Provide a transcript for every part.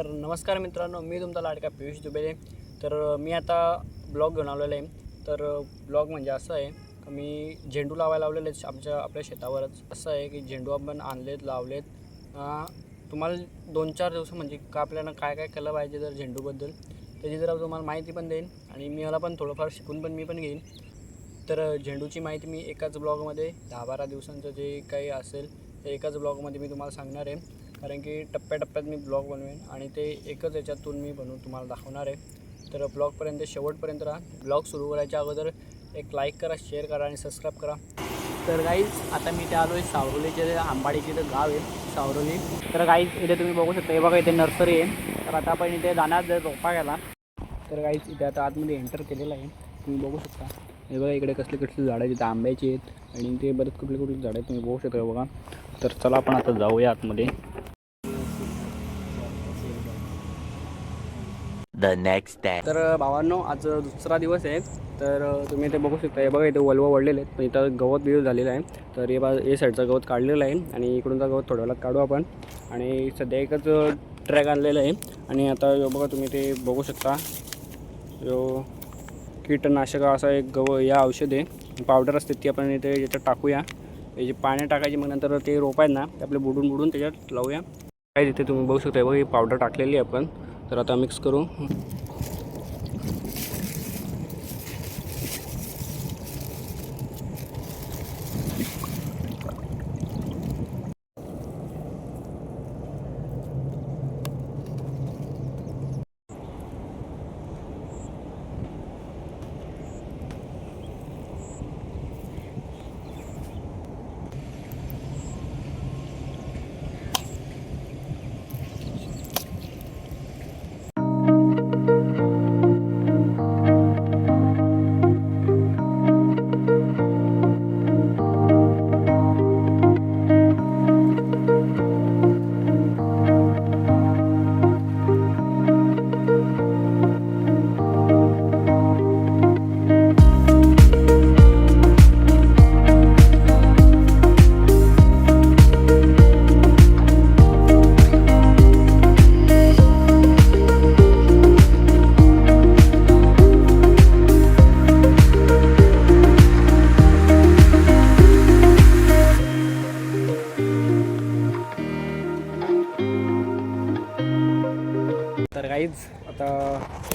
तर नमस्कार मित्रांनो मी तुमचा लाडका पियुष दुबेले. तर मी आता ब्लॉग घेऊन आलेलो आहे. तर ब्लॉग म्हणजे असं आहे मी झेंडू लावायला लावलेले आमच्या आपल्या शेतावरच. असं आहे की झेंडू आपण आणलेत लावलेत. तुम्हाला दोन चार दिवस म्हणजे का आपल्याला काय काय केलं पाहिजे जर झेंडूबद्दल त्याची जरा तुम्हाला माहिती पण देईन आणि मी मला पण थोडंफार शिकून पण मी पण घेईन. तर झेंडूची माहिती मी एकाच ब्लॉगमध्ये दहा बारा दिवसांचं जे काही असेल ते एकाच ब्लॉगमध्ये मी तुम्हाला सांगणार आहे. कारण की टप्प्याटप्प्यात मी ब्लॉग बनवेन आणि ते एकच याच्यातून मी बनवून तुम्हाला दाखवणार आहे. तर ब्लॉगपर्यंत शेवटपर्यंत राहा. ब्लॉग सुरू करायच्या अगोदर एक लाईक करा शेअर करा आणि सबस्क्राईब करा. तर गाईज आता मी ते आलो आहे सावरोलीचे आंबाडीचे जे गाव आहे सावरोली. तर गाईज इथे तुम्ही बघू शकता हे बघा इथे नर्सरी आहे. तर आता आपण इथे जाणार जर रोपा गेला तर गाईज इथे आता आतमध्ये एंटर केलेलं आहे. तुम्ही बघू शकता. हे बघा इकडे कसले कसले झाडं आहेत इथे आंब्याची आहेत आणि ते बरेच कुठले कुठले झाडं आहेत तुम्ही बघू शकता बघा. तर चला आपण आता जाऊया आतमध्ये. द नेक्स्ट डे तर भावांनो आज दुसरा दिवस आहे. तर तुम्ही ते बघू शकता हे बघा इथे वलवं वळलेले आहेत. पण इथं गवत बिवत झालेलं आहे. तर हे बा हे साईडचं गवत काढलेलं आहे आणि इकडूनचा गवत थोड्या वेळात काढू आपण. आणि सध्या एकच ट्रॅक आणलेलं आहे. आणि आता यो बघा तुम्ही ते बघू शकता जो कीटनाशक असा एक गव या औषध आहे. पावडर असते ती आपण इथे याच्यात टाकूया. याची पाण्यात टाकायची मग नंतर ते रोप आहेत ना ते आपले बुडून बुडून त्याच्यात लावूया. काय तिथे तुम्ही बघू शकता बघा ही पावडर टाकलेली आहे आपण. तर आता मिक्स करू.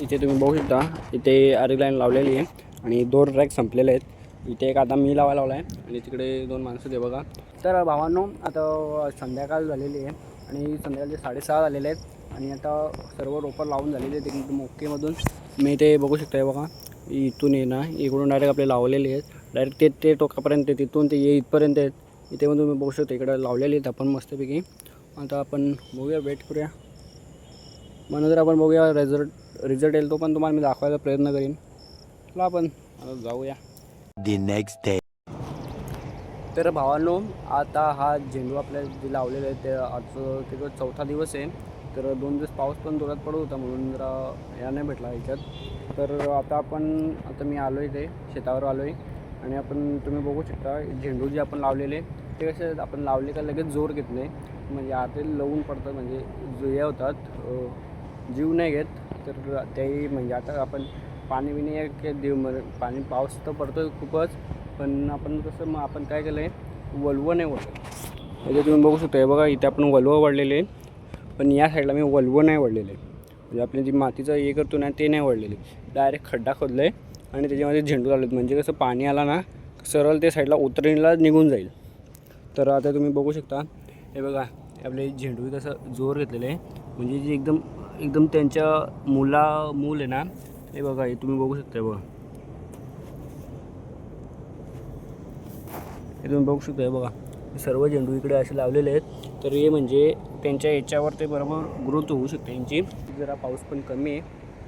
इथे तुम्ही बघू शकता इथे आरी लाईन लावलेली आहे आणि दोन रॅक संपलेले आहेत. इथे एक आता मी लावायला लावला आहे आणि तिकडे दोन माणसं ते बघा. तर भावांनो आता संध्याकाळ झालेली आहे आणि संध्याकाळचे साडेसहा झालेले आहेत आणि आता सर्व रोपं लावून झालेले आहेत एकदम ओकेमधून. मी ते बघू शकता बघा इथून ये ना इकडून डायरेक्ट आपले लावलेले आहेत. डायरेक्ट ते ते टोकापर्यंत तिथून ते ये इथपर्यंत आहेत. इथे पण तुम्ही बघू शकता इकडे लावलेले आहेत आपण मस्तपैकी. आता आपण बघूया वेट करूया. मग नंतर आपण बघूया रिझल्ट रिझल्ट येईल तो पण तुम्हाला मी दाखवायचा प्रयत्न करीन. चला आपण आता जाऊया. The next day. तर भावांनो आता हा झेंडू आपल्या जे लावलेलं आहे ते आज त्याचा चौथा दिवस आहे. तर दोन दिवस पाऊस पण जोरात पडत होता म्हणून जरा या नाही भेटला ह्याच्यात तर आता आपण आता मी आलो आहे ते शेतावर आलो आहे आणि आपण तुम्ही बघू शकता झेंडू जे आपण लावलेले ते कसे आपण लावले का लगेच जोर घेत नाही. म्हणजे आता लवून पडतात म्हणजे जुया होतात. जीव नाही घेत तर त्याही म्हणजे आता आपण पाणी बिणी एक देव पाणी पाऊस तर पडतो खूपच पण आपण कसं मग आपण काय केलं आहे वलवं नाही वळलं म्हणजे तुम्ही बघू शकता हे बघा इथे आपण वलवं वाढलेले पण या साईडला मी वलवं नाही वळलेले म्हणजे आपली जी मातीचं हे करतो ना ते नाही वळलेले डायरेक्ट खड्डा खोदलं आहे आणि त्याच्यामध्ये झेंडू लावलेत. म्हणजे कसं पाणी आला ना सरळ ते साईडला उतरणीला निघून जाईल. तर आता तुम्ही बघू शकता हे बघा आपले झेंडू कसं जोर घेतलेलं आहे. म्हणजे जे एकदम एकदम त्यांच्या मुला मूल आहे ना हे बघा हे तुम्ही बघू शकता बघा. हे तुम्ही बघू शकता बघा. सर्व झेंडू इकडे असे लावलेले आहेत. तर हे म्हणजे त्यांच्या याच्यावर ते बरोबर ग्रोथ होऊ शकते यांची. जरा पाऊस पण कमी आहे.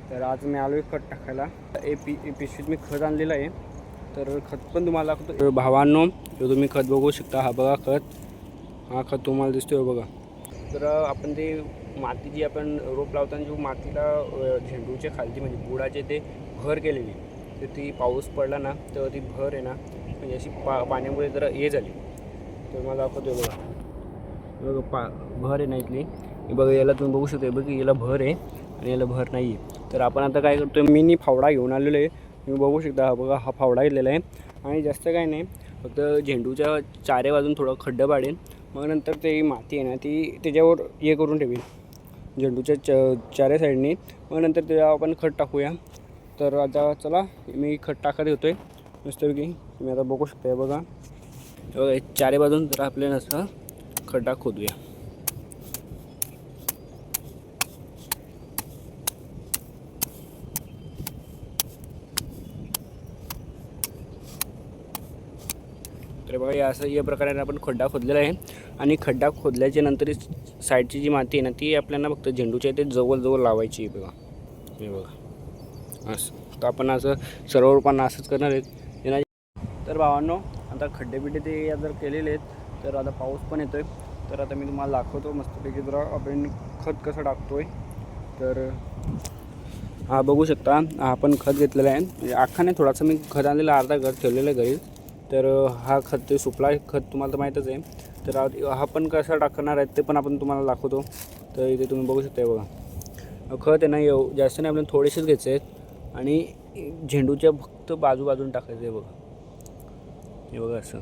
तर आज मी आलो आहे खत टाकायला. ए पी ए पिशवीत मी खत आणलेलं आहे. तर खत पण तुम्हाला दाखवतो. भावांनो हे तुम्ही खत बघू शकता. हा बघा खत. हा खत तुम्हाला दिसतोय बघा. तर आपण ते माती जी आपण रोप लावताना जी मातीला झेंडूच्या खालती म्हणजे बुडाचे ते भर केलेली. तर ती पाऊस पडला ना तर ती भर आहे ना म्हणजे अशी पा पाण्यामुळे जरा हे झाली. तर मला दाखवतो बघा. बघा पा भर आहे ना इथली. बघा याला तुम्ही बघू शकता बघ याला भर आहे आणि याला भर नाही आहे तर आपण आता काय करतो मिनी फावडा घेऊन आलेलो आहे. तुम्ही बघू शकता हा बघा हा फावडा घेतलेला आहे. आणि जास्त काय नाही फक्त झेंडूच्या चारे बाजून थोडं खड्डं पाडेल मग नंतर ते माती आहे ना ती त्याच्यावर हे करून ठेवेल झेंडूच्या च चारी साईडनी. मग नंतर त्याला आपण खत टाकूया. तर आता चला मी खत टाकत येतो आहे मस्तपैकी. तुम्ही आता बघू शकता बघा. बघा चारे बाजून जरा आपल्याला असं खड्डा खोदूया. तर बघा या असं या प्रकारे आपण खड्डा खोदलेला आहे. आणि खड्डा खोदल्याच्या नंतर साईडची जी माती आहे ना ती आपल्याला फक्त झेंडूच्या इथे ते जवळजवळ लावायची आहे बघा. हे बघा. असं. तर आपण असं सर्व रूपांना असंच करणार आहेत. तर भावांनो आता खड्डे बिड्डे ते जर केलेले आहेत तर आता पाऊस पण येतो आहे तर आता मी तुम्हाला दाखवतो मस्तपैकी जरा आपण खत कसं टाकतो आहे तर हा बघू शकता हा आपण खत घेतलेला आहे. म्हणजे अख्खा नाही थोडासा मी खत आणलेला अर्धा घर ठेवलेलं आहे घरी. तर हा खत ते खत तुम्हाला तर माहीतच आहे. तर हा पण कसा टाकणार आहे ते पण आपण तुम्हाला दाखवतो. तर इथे तुम्ही बघू शकता बघा. खत आहे ना येऊ जास्त नाही आपल्याला थोडेसेच घ्यायचे आहेत. आणि झेंडूच्या फक्त बाजूबाजून टाकायचं आहे बघा. हे बघा असं.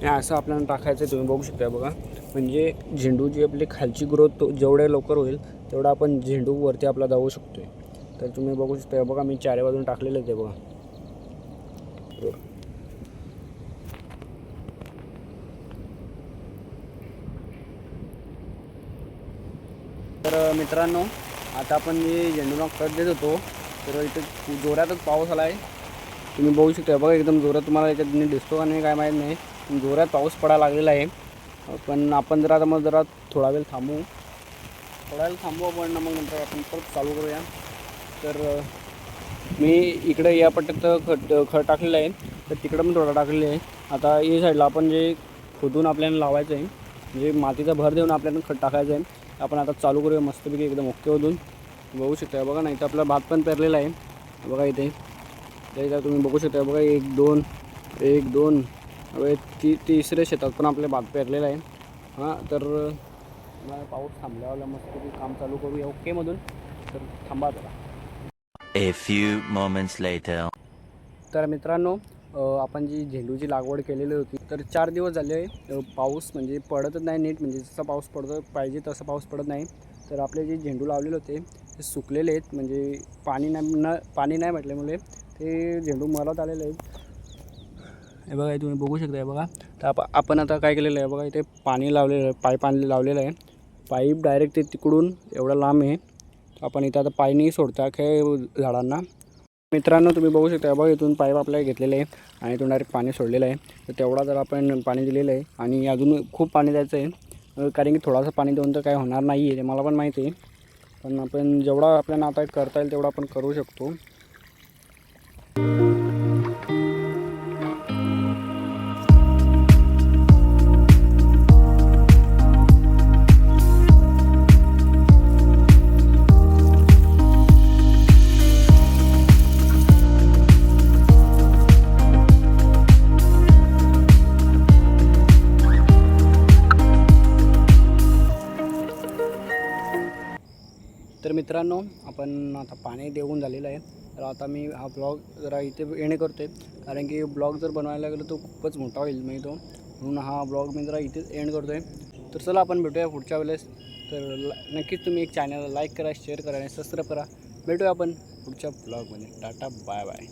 हे असं आपल्याला टाकायचं आहे तुम्ही बघू शकता बघा. म्हणजे झेंडूची आपली खालची ग्रोथ जेवढ्या लवकर होईल तेवढा आपण झेंडू वरती आपला जाऊ शकतो आहे तर तुम्ही बघू शकता बघा मी चारे बाजून टाकलेलं आहे ते बघा. तर मित्रांनो आता आपण जे झेंडूला कट देत होतो. तर इथे जोरातच पाऊस आला आहे तुम्ही बघू शकता बघा एकदम जोरात तुम्हाला याच्यात दिसतो का नाही काय माहीत नाही. जोरात पाऊस पडायला लागलेला आहे. पण आपण जरा आता मग जरा थोडा वेळ थांबू. थोडा वेळ थांबू आपण मग नंतर आपण परत चालू करूया. तर मी इकडे या पट्ट्यात खत खत टाकलेलं आहे. तर तिकडं पण थोडा टाकलेलं आहे. आता या साईडला आपण जे खोदून आपल्याला लावायचं आहे म्हणजे मातीचा भर देऊन आपल्याला खत टाकायचं आहे आपण आता चालू करूया मस्तपैकी एकदम ओके होऊन बघू शकता बघा ना इथं आपला भात पण पेरलेला आहे. बघा इथे. तर इथं तुम्ही बघू शकता बघा एक दोन एक दोन ती तिसऱ्या शेतात पण आपले भात पेरलेला आहे. हां तर मला पाऊस थांबल्यावर मस्तपैकी काम चालू करूया. ओकेमधून तर थांबा जरा. A few moments later. तर मित्रांनो आपण जी झेंडूची लागवड केलेली होती तर चार दिवस झाले पाऊस म्हणजे पडतच नाही नीट. म्हणजे जसा पाऊस पडतो पाहिजे तसा पाऊस पडत नाही. तर आपले जे झेंडू लावलेले होते ते सुकलेले आहेत. म्हणजे पाणी नाही न पाणी नाही म्हटल्यामुळे ते झेंडू मरत आलेले आहेत. हे बघा तुम्ही बघू शकता हे बघा. तर आप आपण आता काय केलेलं आहे बघा इथे पाणी लावलेलं आहे पाईप आणले लावलेलं आहे. पाईप डायरेक्ट ते तिकडून एवढा लांब आहे. आपण इथं आता पाणी सोडता खेळ झाडांना. मित्रांनो तुम्ही बघू शकता बघा इथून पाईप आपल्याला घेतलेले आहे आणि इथून डायरेक्ट पाणी सोडलेलं आहे. तर तेवढा जर आपण पाणी दिलेलं आहे आणि अजून खूप पाणी द्यायचं आहे कारण की थोडासा पाणी देऊन तर काय होणार नाही आहे ते मला पण माहिती आहे. पण आपण जेवढा आपल्याला आता करता येईल तेवढा आपण करू शकतो. मित्रांनो आपण आता पाणी देऊन झालेलं आहे. तर आता मी हा ब्लॉग जरा इथे येणे करतो आहे कारण की ब्लॉग जर बनवायला गेलो तो खूपच मोठा होईल मी तो. म्हणून हा ब्लॉग मी जरा इथेच एंड करतो आहे तर चला आपण भेटूया पुढच्या वेळेस. तर नक्कीच तुम्ही एक चॅनलला लाईक करा शेअर करा आणि सबस्क्राईब करा. भेटूया आपण पुढच्या ब्लॉगमध्ये टाटा बाय बाय